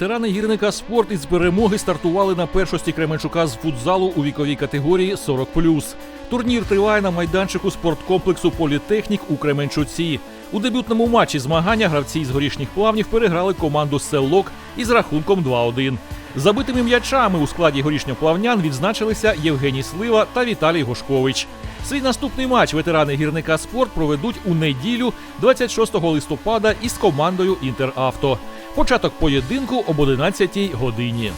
Ветерани гірника спорт із перемоги стартували на першості Кременчука з футзалу у віковій категорії 40+. Турнір триває на майданчику спорткомплексу Політехнік у Кременчуці. У дебютному матчі змагання гравці з горішніх плавнів переграли команду Селок із рахунком 2-1. Забитими м'ячами у складі горішньоплавнян відзначилися Євгеній Слива та Віталій Гошкович. Свій наступний матч ветерани гірника спорт проведуть у неділю 26 листопада із командою Інтеравто. Початок поєдинку об 11 годині.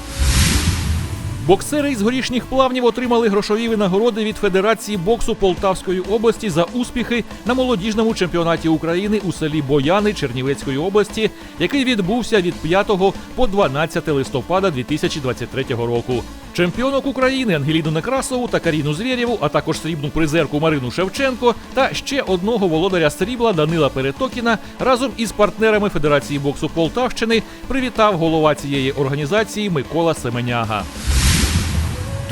Боксери із горішніх плавнів отримали грошові винагороди від Федерації боксу Полтавської області за успіхи на молодіжному чемпіонаті України у селі Бояни Чернівецької області, який відбувся від 5 по 12 листопада 2023 року. Чемпіонок України Ангеліну Некрасову та Каріну Звєрєву, а також срібну призерку Марину Шевченко та ще одного володаря срібла Данила Перетокіна разом із партнерами Федерації боксу Полтавщини привітав голова цієї організації Микола Семеняга.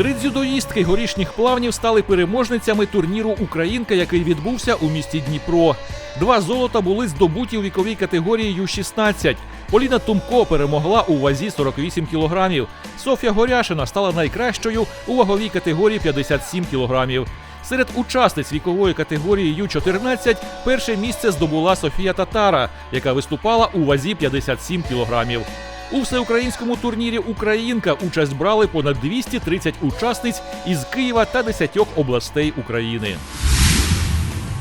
Три дзюдоїстки горішніх плавнів стали переможницями турніру Українка, який відбувся у місті Дніпро. Два золота були здобуті у віковій категорії Ю-16. Поліна Тумко перемогла у вазі 48 кілограмів. Софія Горяшина стала найкращою у ваговій категорії 57 кілограмів. Серед учасниць вікової категорії Ю-14 перше місце здобула Софія Татара, яка виступала у вазі 57 кілограмів. У всеукраїнському турнірі Українка участь брали понад 230 учасниць із Києва та 10 областей України.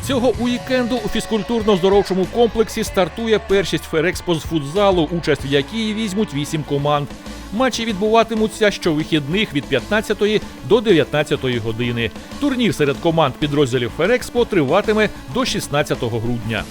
Цього уікенду у фізкультурно-здоровчому комплексі стартує першість Ферекспо з футзалу, участь в якій візьмуть 8 команд. Матчі відбуватимуться щовихідних від 15 до 19 години. Турнір серед команд підрозділів Ферекспо триватиме до 16 грудня.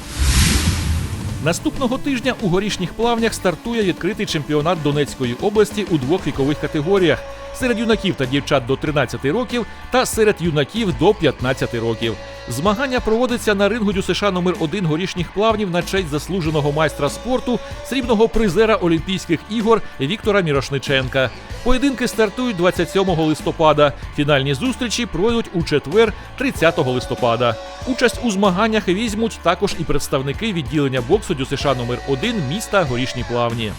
Наступного тижня у горішніх плавнях стартує відкритий чемпіонат Донецької області у двох вікових категоріях серед юнаків та дівчат до 13 років та серед юнаків до 15 років. Змагання проводиться на рингу ДЮСШ номер 1 горішніх плавнів на честь заслуженого майстра спорту, срібного призера Олімпійських ігор Віктора Мірошниченка. Поєдинки стартують 27 листопада. Фінальні зустрічі пройдуть у четвер, 30 листопада. Участь у змаганнях візьмуть також і представники відділення боксу ДЮСШ номер 1 міста Горішні Плавні.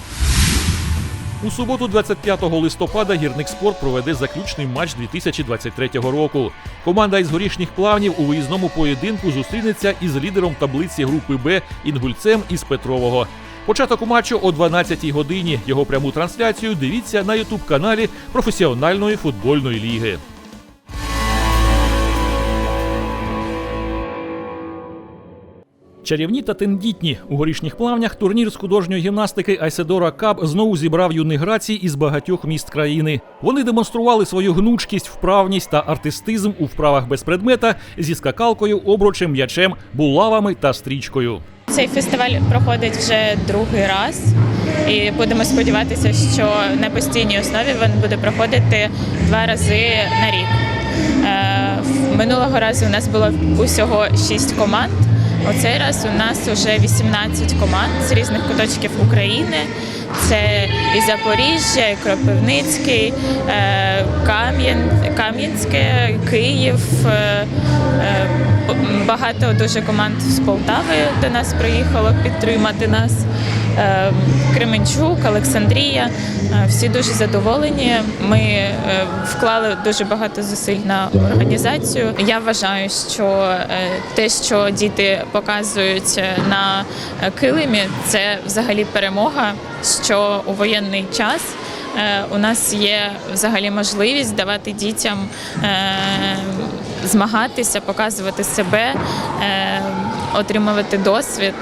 У суботу, 25 листопада, гірник спорт проведе заключний матч 2023 року. Команда із горішніх плавнів у виїзному поєдинку зустрінеться із лідером таблиці групи Б інгульцем із Петрового. Початок матчу о 12 годині. Його пряму трансляцію дивіться на ютуб каналі професіональної футбольної ліги. Чарівні та тендітні у горішніх плавнях турнір з художньої гімнастики Айседора Кап знову зібрав юних грацій із багатьох міст країни. Вони демонстрували свою гнучкість, вправність та артистизм у вправах без предмета зі скакалкою, обручем, м'ячем, булавами та стрічкою. Цей фестиваль проходить вже другий раз, і будемо сподіватися, що на постійній основі він буде проходити два рази на рік. Е, Минулого разу у нас було усього шість команд. У цей раз у нас вже 18 команд з різних куточків України. Це і Запоріжжя, і Кропивницький, е, Кам'ян, Кам'янське, Київ. Багато дуже команд з Полтави до нас приїхало підтримати нас. Е, Кременчук, Олександрія. Е, Всі дуже задоволені. Ми е, вклали дуже багато зусиль на організацію. Я вважаю, що те, що діти показують на килимі, це взагалі перемога. Що у воєнний час у нас є взагалі можливість давати дітям змагатися, показувати себе, е, отримувати досвід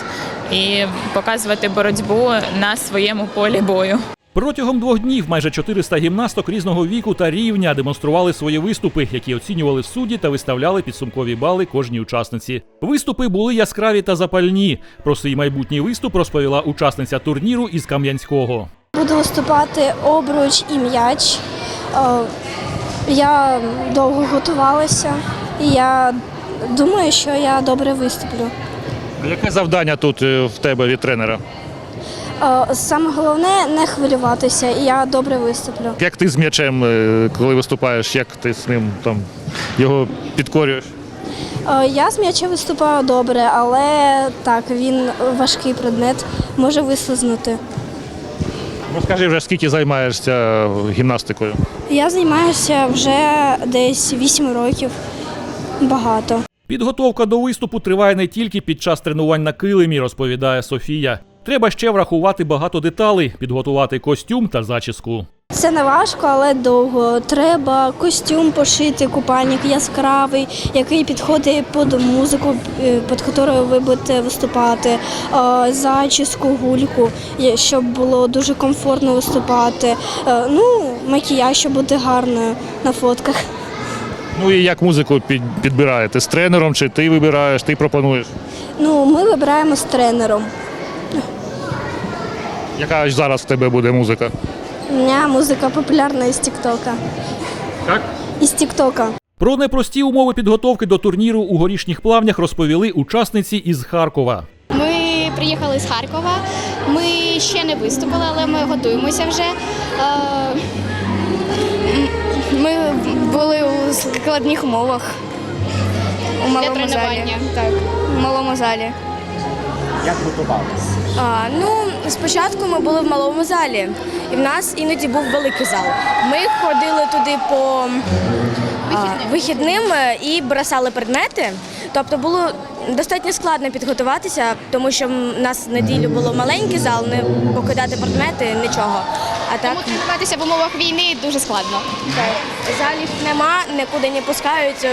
і показувати боротьбу на своєму полі бою. Протягом двох днів майже 400 гімнасток різного віку та рівня демонстрували свої виступи, які оцінювали судді та виставляли підсумкові бали кожній учасниці. Виступи були яскраві та запальні. Про свій майбутній виступ розповіла учасниця турніру із Кам'янського. Буду виступати обруч і м'яч. Я довго готувалася і я думаю, що я добре виступлю. Яке завдання тут е, в тебе від тренера? Е, Саме головне не хвилюватися, і я добре виступлю. Як ти з м'ячем, е, коли виступаєш, як ти з ним там його підкорюєш? Я з м'яча виступаю добре, але так, він важкий предмет, може вислизнути. Розкажи вже скільки займаєшся гімнастикою? Я займаюся вже десь 8 років. Багато. Підготовка до виступу триває не тільки під час тренувань на килимі, розповідає Софія. Треба ще врахувати багато деталей, підготувати костюм та зачіску. Це не важко, але довго. Треба костюм пошити, купальник яскравий, який підходить під музику, е, під якою ви будете виступати, зачіску, гульку, щоб було дуже комфортно виступати. Е, Ну, макіяж, щоб бути гарною на фотках. Ну і як музику під, підбираєте? З тренером чи ти вибираєш, ти пропонуєш? Ну, ми вибираємо з тренером. Яка ж зараз в тебе буде музика? У мене музика популярна із Тіктока. Так? Із Тіктока. Про непрості умови підготовки до турніру у горішніх плавнях розповіли учасниці із Харкова. Ми приїхали з Харкова. Ми ще не виступили, але ми готуємося вже. Е, Ми були у складних умовах. У малому залі. Так, у малому залі. Як готувалися? Ну, спочатку ми були в малому залі, і в нас іноді був великий зал. Ми ходили туди по вихідним е, і бросали предмети. Тобто було достатньо складно підготуватися, тому що в нас в неділю було маленький зал, не покидати предмети, нічого. А так Тому тренуватися в умовах війни дуже складно. залів нема, нікуди не пускають.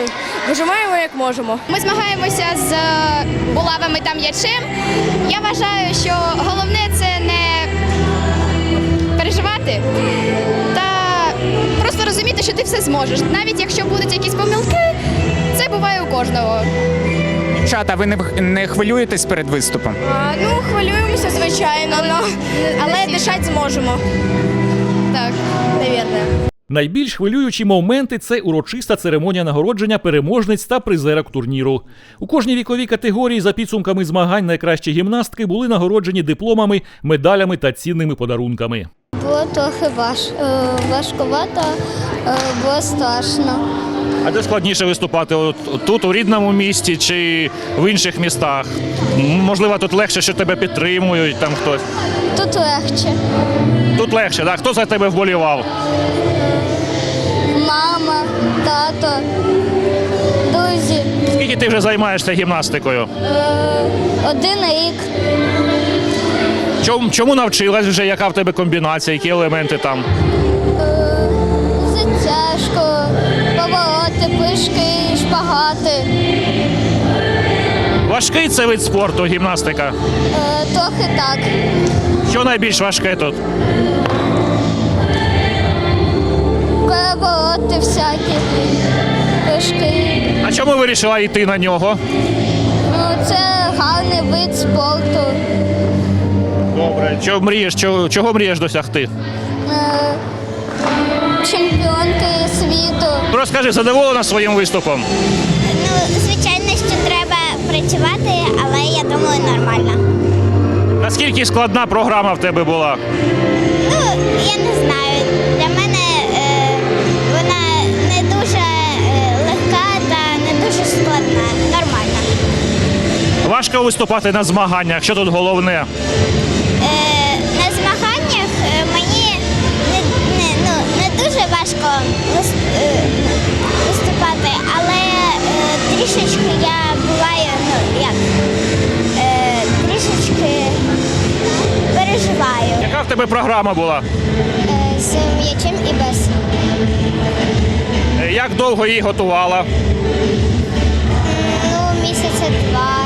Вижимаємо як можемо. Ми змагаємося з е, булавами та м'ячем. Я вважаю, що головне це не переживати що ти все зможеш. Навіть якщо будуть якісь помилки, це буває у кожного. Дівчата, ви не, не хвилюєтесь перед виступом? А, ну, хвилюємося, звичайно, но, але дишати зможемо. Так. Навірно. Найбільш хвилюючі моменти це урочиста церемонія нагородження переможниць та призерок турніру. У кожній віковій категорії за підсумками змагань найкращі гімнастки були нагороджені дипломами, медалями та цінними подарунками. Було трохи важ, е, важкувато, е, було страшно. А де складніше виступати? От, тут, у рідному місті чи в інших містах? Можливо, тут легше, що тебе підтримують, там хтось. Тут легче. Тут легше, так? Хто за тебе вболівав? Мама, тато, друзі. Скільки ти вже займаєшся гімнастикою? Е, один рік. Чому, чому навчилась вже? Яка в тебе комбінація, які елементи там? Е, затяжко, повороти, пишки, шпагати. Важкий це вид спорту, гімнастика. Е, трохи так. Що найбільш важке тут? Перевороти всякі, пишки. А чому вирішила йти на нього? Ну, це гарний вид спорту. Добре. Чого мрієш? Чого, чого мрієш досягти? Е, чемпіонки світу. Розкажи, задоволена своїм виступом? Ну, звичайно, що треба працювати, але я думаю, нормально. Наскільки складна програма в тебе була? Ну, я не знаю. Для мене е, вона не дуже е, легка та не дуже складна. Нормально. Важко виступати на змаганнях. Що тут головне? Важко е, виступати, але е, трішечки я буваю, ну як, е, трішечки переживаю. Яка в тебе програма була? З м'ячем і без. Як довго її готувала? Ну, місяця два.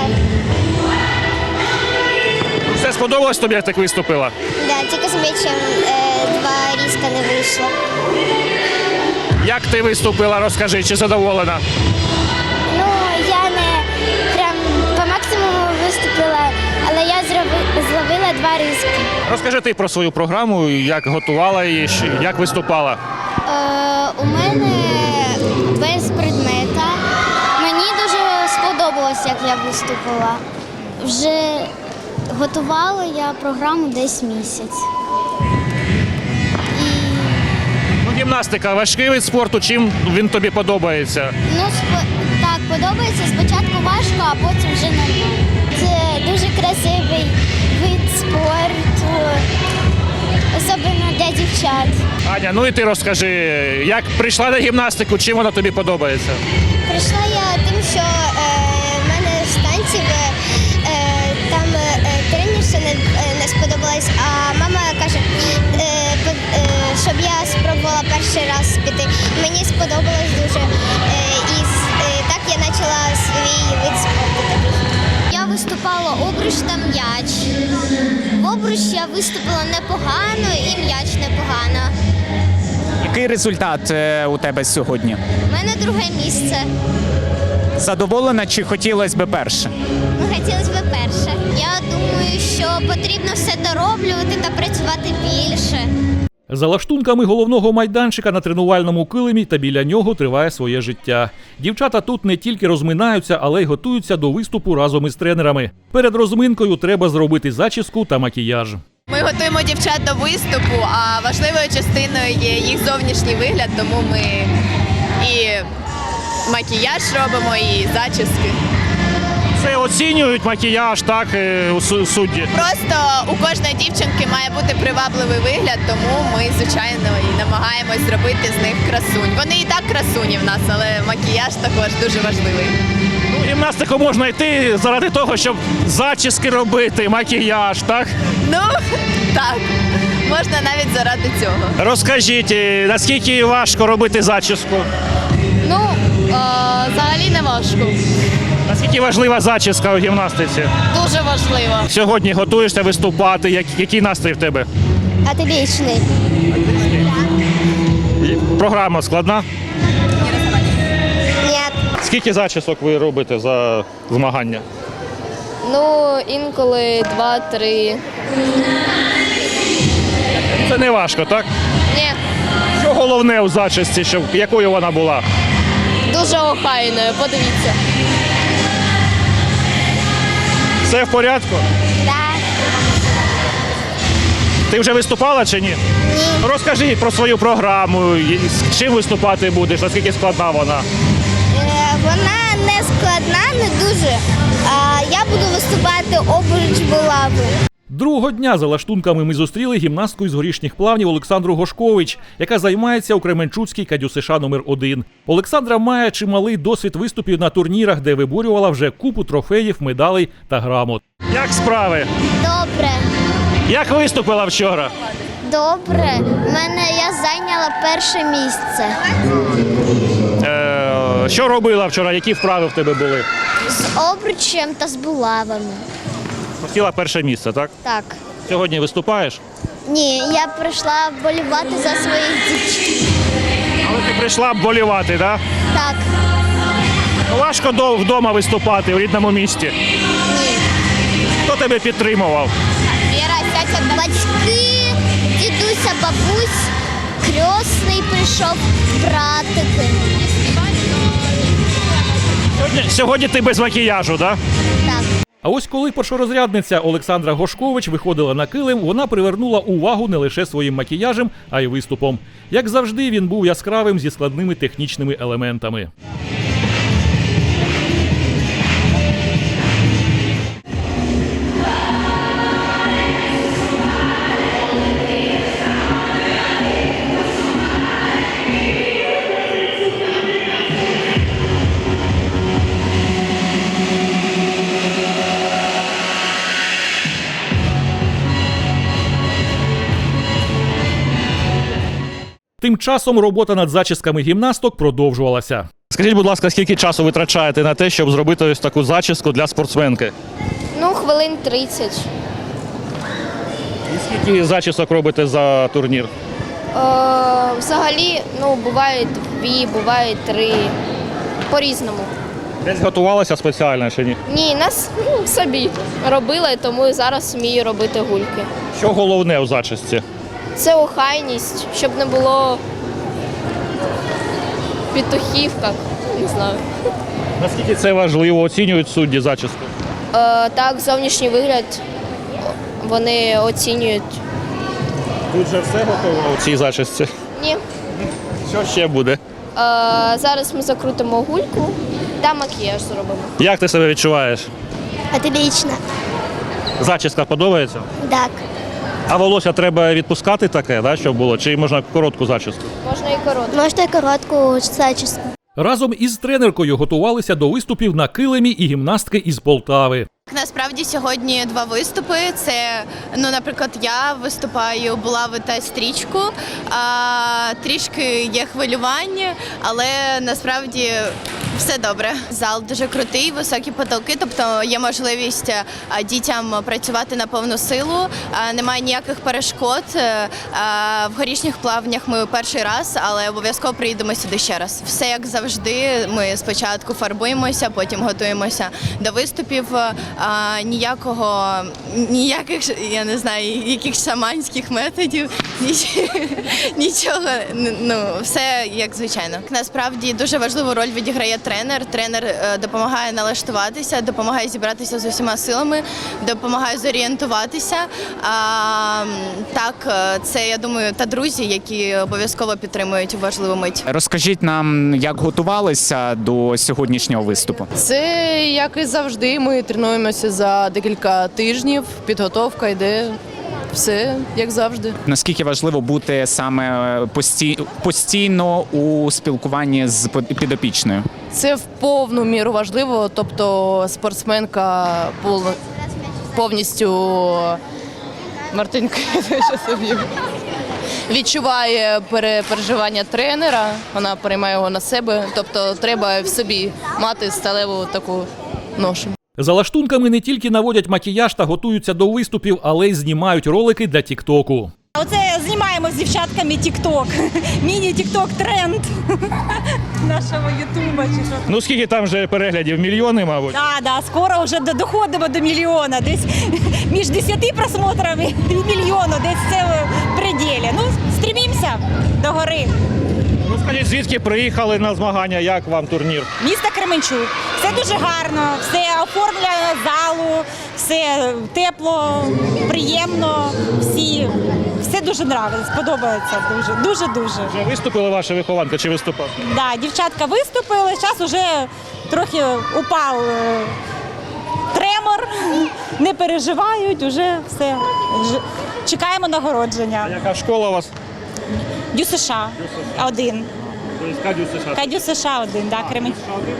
Все сподобалось тобі, як так виступила? Да, тільки з м'ячем два різка не вийшло. Як ти виступила, розкажи, чи задоволена? Ну, я не прям по максимуму виступила, але я зроби- зловила два риски. Розкажи ти про свою програму, як готувала її, як виступала. Е, у мене без предмета. Мені дуже сподобалось, як я виступила. Вже готувала я програму десь місяць. Гімнастика важкий вид спорту, чим він тобі подобається? Ну, так, подобається спочатку важко, а потім вже нормально. Це дуже красивий вид спорту. Особливо для дівчат. Аня, ну і ти розкажи, як прийшла на гімнастику, чим вона тобі подобається? Прийшла я тим, що перший раз піти. Мені сподобалось дуже. Е, і е, так я почала свій вид спорту. Я виступала обруч та м'яч. В обруч я виступила непогано і м'яч непогано. Який результат е, у тебе сьогодні? У мене друге місце. Задоволена чи хотілося б перше? Ну, хотілося б перше. Я думаю, що потрібно все дороблювати та працювати більше. За лаштунками головного майданчика на тренувальному килимі та біля нього триває своє життя. Дівчата тут не тільки розминаються, але й готуються до виступу разом із тренерами. Перед розминкою треба зробити зачіску та макіяж. Ми готуємо дівчат до виступу, а важливою частиною є їх зовнішній вигляд, тому ми і макіяж робимо, і зачіски. Це оцінюють макіяж, так, е, у судді. Просто у кожної дівчинки має бути привабливий вигляд, тому ми, звичайно, і намагаємось зробити з них красунь. Вони і так красуні в нас, але макіяж також дуже важливий. Ну, гімнастику можна йти заради того, щоб зачіски робити, макіяж, так? Ну, так, можна навіть заради цього. Розкажіть, е, наскільки важко робити зачіску? Ну, взагалі не важко. Наскільки важлива зачіска у гімнастиці? Дуже важливо. Сьогодні готуєшся виступати. Як, який настрій в тебе? Отличний. Програма складна. Ні. Скільки зачісок ви робите за змагання? Ну, інколи два-три. Це не важко, так? Ні, Що головне у зачісці, щоб якою вона була? дуже охайною, подивіться. Все в порядку? Так. Ти вже виступала чи ні? Ні. Розкажи про свою програму, з чим виступати будеш, наскільки складна вона. Е, вона не складна, не дуже. Я буду виступати обруч булави. Другого дня за лаштунками ми зустріли гімнастку із горішніх плавнів Олександру Гошкович, яка займається у Кременчуцькій КДЮСШ номер 1 Олександра має чималий досвід виступів на турнірах, де виборювала вже купу трофеїв, медалей та грамот. Як справи? Добре. Як виступила вчора? Добре. Мене я зайняла перше місце. Е, що робила вчора? Які вправи в тебе були? З обручем та з булавами. Хотіла перше місце, так? Так. Сьогодні виступаєш? Ні, я прийшла вболівати за своїх дівчат. Але ти прийшла болівати, так? Так. Важко вдома виступати в рідному місті. Ні. Хто тебе підтримував? Батьки, дідуся, бабусь, крьосний прийшов, братики. Сьогодні, сьогодні ти без макіяжу, так? А ось коли першорозрядниця Олександра Гошкович виходила на килим, вона привернула увагу не лише своїм макіяжем, а й виступом. Як завжди, він був яскравим зі складними технічними елементами. Часом робота над зачісками гімнасток продовжувалася. Скажіть, будь ласка, скільки часу витрачаєте на те, щоб зробити ось таку зачіску для спортсменки? Ну, хвилин 30. І скільки зачісок робите за турнір? Е, взагалі, ну, буває дві, буває три. По-різному. Десь готувалася спеціально чи ні? Ні, нас ну, собі робила, тому і зараз вмію робити гульки. Що головне у зачісці? Це охайність, щоб не було петухів, як, не знаю. Наскільки це важливо, оцінюють судді зачіску? Е, так, зовнішній вигляд вони оцінюють. Тут же все готово у цій зачісці. Ні. Що ще буде? Е, зараз ми закрутимо гульку та макіяж зробимо. Як ти себе відчуваєш? Отлично. Зачіска подобається? Так. А волосся треба відпускати таке, да, щоб було, чи можна коротку зачіску? Можете коротку зачіску. Разом із тренеркою готувалися до виступів на килимі і гімнастки із Полтави. Насправді сьогодні два виступи. Це, ну, наприклад, я виступаю булави та стрічку. А, трішки є хвилювання, але насправді все добре. Зал дуже крутий, високі потолки, тобто є можливість дітям працювати на повну силу. Немає ніяких перешкод. Е, в горішніх плавнях ми перший раз, але обов'язково приїдемо сюди ще раз. Все як завжди. Ми спочатку фарбуємося, потім готуємося до виступів. А, ніякого ніяких я не знаю, яких шаманських методів, ніч- нічого. Ну все як звичайно. Насправді дуже важливу роль відіграє тренер. Тренер е, допомагає налаштуватися, допомагає зібратися з усіма силами, допомагає зорієнтуватися. А, так, е, це я думаю, та друзі, які обов'язково підтримують важливу мить. Розкажіть нам, як готувалися до сьогоднішнього виступу. Це як і завжди. Ми тренуємося за декілька тижнів. Підготовка йде. Все як завжди. Наскільки важливо бути саме пості... постійно у спілкуванні з підопічною? Це в повну міру важливо. Тобто спортсменка пол... повністю Мартинка собі відчуває пере- переживання тренера. Вона переймає його на себе. Тобто, треба в собі мати сталеву таку ношу. За лаштунками не тільки наводять макіяж та готуються до виступів, але й знімають ролики для Тіктоку. Оце знімаємо з дівчатками Тік-Ток. Міні-Тік-Ток тренд нашого Ютуба. Чи що. Ну скільки там вже переглядів? Мільйони, мабуть. Да, да, скоро вже до- доходимо до мільйона. Десь між 10 просмотрами і мільйону, десь це в пределі. Ну, стрімімося до гори. Ну скажіть, звідки приїхали на змагання? Як вам турнір? Місто Кременчук. Все дуже гарно, все оформлено залу, все тепло, приємно. Всі все дуже нравиться, сподобається дуже, дуже дуже. Вже виступила ваша вихованка чи виступав? Да, дівчатка виступили, зараз уже трохи упав е, тремор, не переживають, уже все. Чекаємо нагородження. Яка школа у вас? Дю США один. Кадю США. Кадю США один, да, Кремен...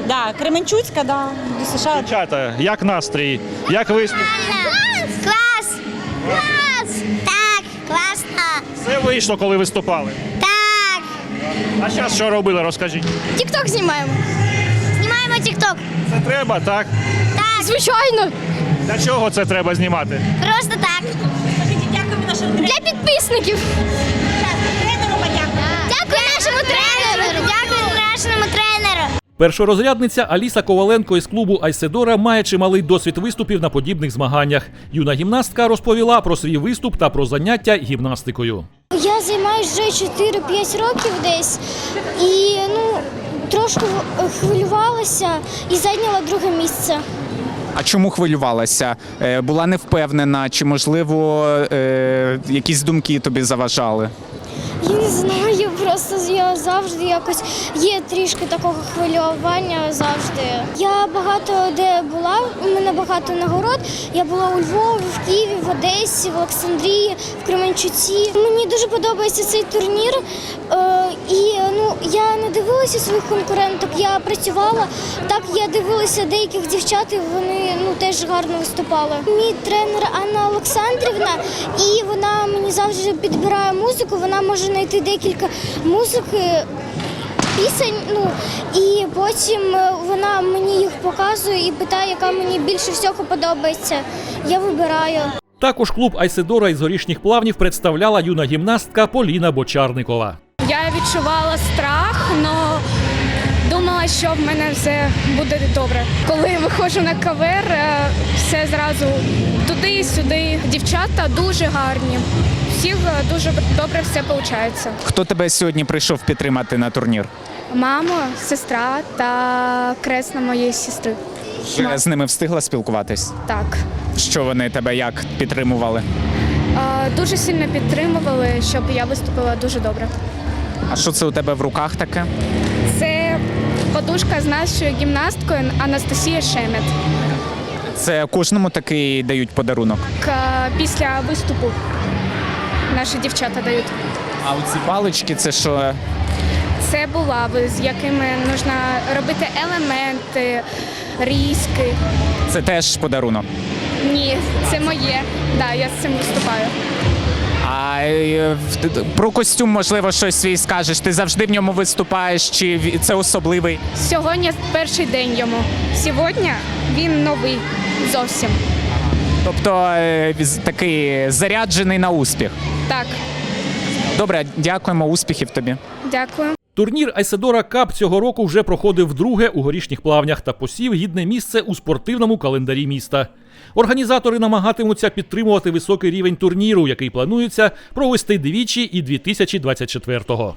да, Кременчуцька, да, Дю США. Дівчата, як настрій? Як виступ? Клас! Клас! Так, класно! Все вийшло, коли виступали. Так! А зараз що робили, розкажіть. Тікток знімаємо. Знімаємо тік-ток. Це треба, так? Так, Звичайно, Для чого це треба знімати? просто так. Для підписників. Першорозрядниця Аліса Коваленко із клубу Айседора має чималий досвід виступів на подібних змаганнях. Юна гімнастка розповіла про свій виступ та про заняття гімнастикою. Я займаюся вже 4-5 років десь і ну трошки хвилювалася і зайняла друге місце. А чому хвилювалася? Е, Була невпевнена, чи можливо е, якісь думки тобі заважали? Я не знаю, просто я завжди якось є трішки такого хвилювання завжди. Я багато де була, у мене багато нагород. Я була у Львові, в Києві, в Одесі, в Олександрії, в Кременчуці. Мені дуже подобається цей турнір. Е, і ну я не дивилася своїх конкуренток. Я працювала. Так я дивилася деяких дівчат, і вони ну теж гарно виступали. Мій тренер Анна Олександрівна, і вона мені завжди підбирає музику. Вона може знайти декілька музики. Пісень, ну і потім е, вона мені їх показує і питає, яка мені більше всього подобається. Я вибираю. Також клуб Айседора із горішніх плавнів представляла юна гімнастка Поліна Бочарникова. Що в мене все буде добре. Коли виходжу на кавер, е, все зразу туди-сюди. Дівчата дуже гарні. Всіх е, дуже добре все виходить. Хто тебе сьогодні прийшов підтримати на турнір? Мама, сестра та кресна моєї сестри. Вже з ними встигла спілкуватись? Так. Що вони тебе як підтримували? Е, Дуже сильно підтримували, щоб я виступила дуже добре. А що це у тебе в руках таке? Подушка з нашою гімнасткою Анастасія Шемет. Це кожному такий дають подарунок. К- Після виступу наші дівчата дають. А оці палички це що? Це булави, з якими потрібно робити елементи, різки. Це теж подарунок. Ні, це моє. Да, я з цим виступаю. А про костюм, можливо, щось свій скажеш. Ти завжди в ньому виступаєш, чи це особливий? Сьогодні перший день йому. Сьогодні він новий зовсім. Тобто е, такий заряджений на успіх. Так, Добре, дякуємо, успіхів тобі. дякую. Турнір Айседора Кап цього року вже проходив вдруге у горішніх плавнях та посів гідне місце у спортивному календарі міста. Організатори намагатимуться підтримувати високий рівень турніру, який планується провести двічі і 2024-го.